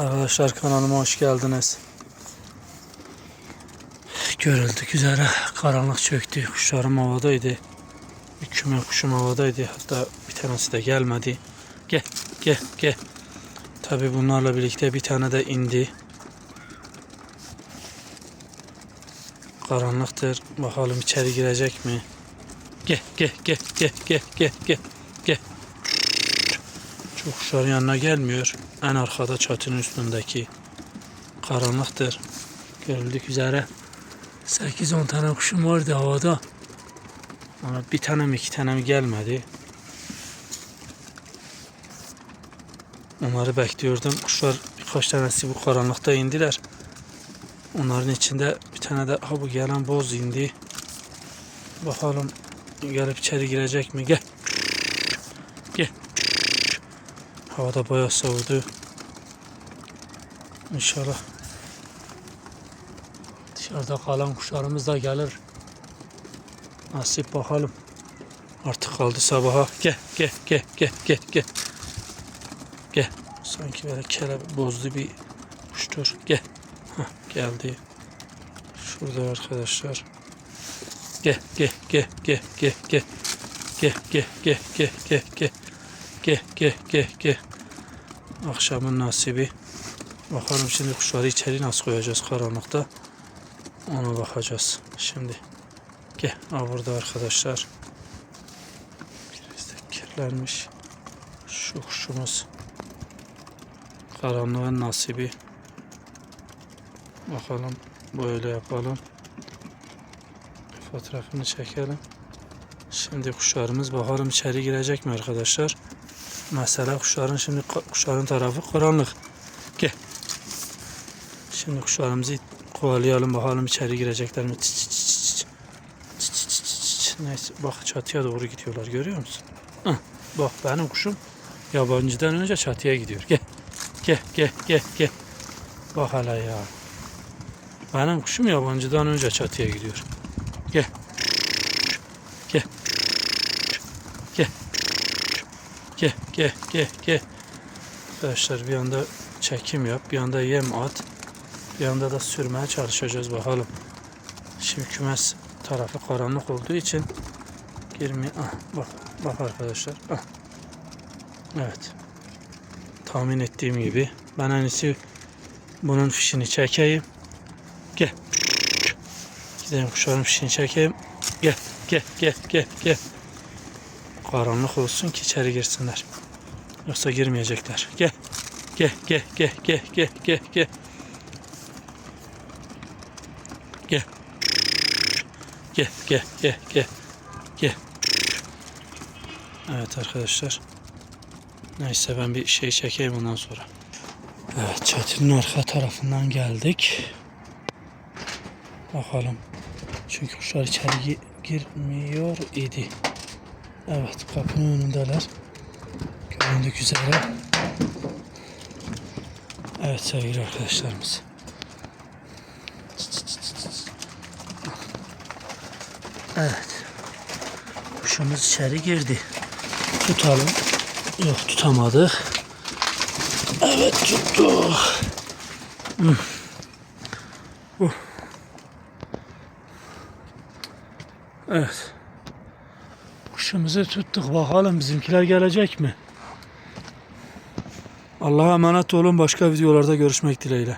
Arkadaşlar kanalıma hoş geldiniz. Görüldük üzere karanlık çöktü. Kuşlarım havadaydı. Bir küme kuşum havadaydı. Hatta bir tanesi de gelmedi. Gel gel gel. Tabi bunlarla birlikte bir tane de indi. Karanlıktır. Bakalım içeri girecek mi? Gel gel gel gel gel gel gel gel. Çok kuşların yanına gelmiyor. En arkada çatının üstündeki karanlıktır. Görüldük üzere 8-10 tane kuşum vardı havada. Ama bir tane mi iki tane mi gelmedi. Onları bekliyordum. Kuşlar birkaç tanesi bu karanlıkta indiler. Onların içinde bir tane de ha bu gelen boz indi. Bakalım gelip içeri girecek mi? Gel. Gel. Havada bayağı soğudu. İnşallah dışarıda kalan kuşlarımız da gelir. Nasip bakalım. Artık kaldı sabaha. Gel gel gel gel gel gel. Gel. Sanki böyle kelebek bozdu bir kuştur. Gel. Hah, geldi. Şurada arkadaşlar. Gel gel gel gel gel gel. Gel gel gel gel gel gel. Gel gel gel gel. Akşamın nasibi. Bakalım şimdi kuşları içeri nasıl koyacağız karanlıkta. Ona bakacağız şimdi. Gel. Ha burada arkadaşlar. Biraz da kirlenmiş. Şu kuşumuz. Karanlığın nasibi. Bakalım böyle yapalım. Fotoğrafını çekelim. Şimdi kuşlarımız bakalım içeri girecek mi arkadaşlar? Mesela kuşların şimdi kuşların tarafı karanlık. Gel. Şimdi kuşlarımızı kovalayalım bakalım içeri girecekler mi? Çıt. Çıt çıt çıt çıt çıt. Neyse bak çatıya doğru gidiyorlar görüyor musun? Hı. Bak benim kuşum yabancıdan önce çatıya gidiyor. Gel. Gel gel gel gel. Bak hala ya. Benim kuşum yabancıdan önce çatıya gidiyor. Gel. Gel. Gel. Gel gel gel gel. Arkadaşlar bir anda çekim yap, bir anda yem at. Bir anda da sürmeye çalışacağız bakalım. Şimdi kümes tarafı karanlık olduğu için girmiyor. Ah, bak, bak arkadaşlar. Ah. Evet. Tahmin ettiğim gibi. Ben en iyisi bunun fişini çekeyim. Gel. Gidelim kuşların fişini çekeyim. Gel, gel, gel, gel, gel. Karanlık olsun ki içeri girsinler. Yoksa girmeyecekler. Gel. Gel, gel, gel, gel, gel, gel, gel. Gel. Gel, gel, gel, gel. Gel. Evet arkadaşlar. Neyse ben bir şey çekeyim ondan sonra. Evet çatının arka tarafından geldik. Bakalım. Çünkü kuşlar içeri gi- girmiyor idi. Evet kapının önündeler. Göründük üzere. Evet sevgili arkadaşlarımız. Evet. Kuşumuz içeri girdi. Tutalım. Yok tutamadık. Evet tuttuk. Hmm. Uh. Evet. Kuşumuzu tuttuk. Bakalım bizimkiler gelecek mi? Allah'a emanet olun. Başka videolarda görüşmek dileğiyle.